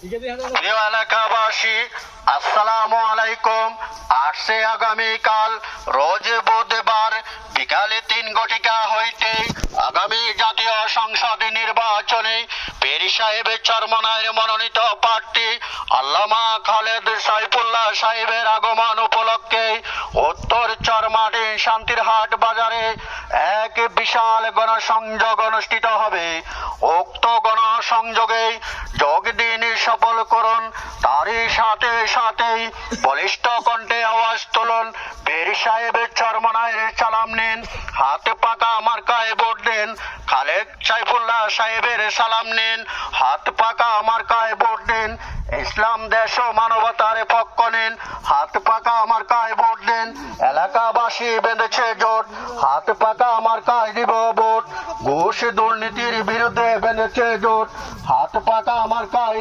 প্রিয় এলাকাবাসী আসসালামু আলাইকুম। আসছে আগামীকাল, রোজ বুধবার, বিকালে তিন ঘটিকা হইতে আগামী জাতীয় সংসদ নির্বাচনে পেরি সাহেবের চরমনায়ের মনোনীত প্রার্থী আল্লামা খালেদ সাইফুল্লাহ সাহেবের আগমন উপলক্ষে উত্তর চরমাটি শান্তিরহাট বাজারে এক বিশাল গণসংযোগ অনুষ্ঠিত হবে। উক্ত গণসংযোগে সফল করুন, তারই সাথে সাথেই বলিষ্ঠ কণ্ঠে আওয়াজ তুলুন। পীর সাহেবের চরমনায়ের সালাম নিন, হাতে পাকা আমার মার্কায় ভোট দিন। খালেদ সাইফুল্লাহ সাহেবের সালাম নিন, হাত পাকা আমার মার্কায় ভোট দিন। ইসলাম, দেশ ও মানবতার পক্ষ নিন, হাত পাকা আমার মার্কায় ভোট দিন। এলাকাবাসী বেঁধেছে জোট, হাত পাকা মার্কায় দিব ভোট। ঘুষ দুর্নীতির বিরুদ্ধে বেঁধেছে জোট, হাত পাকা আমার মার্কায়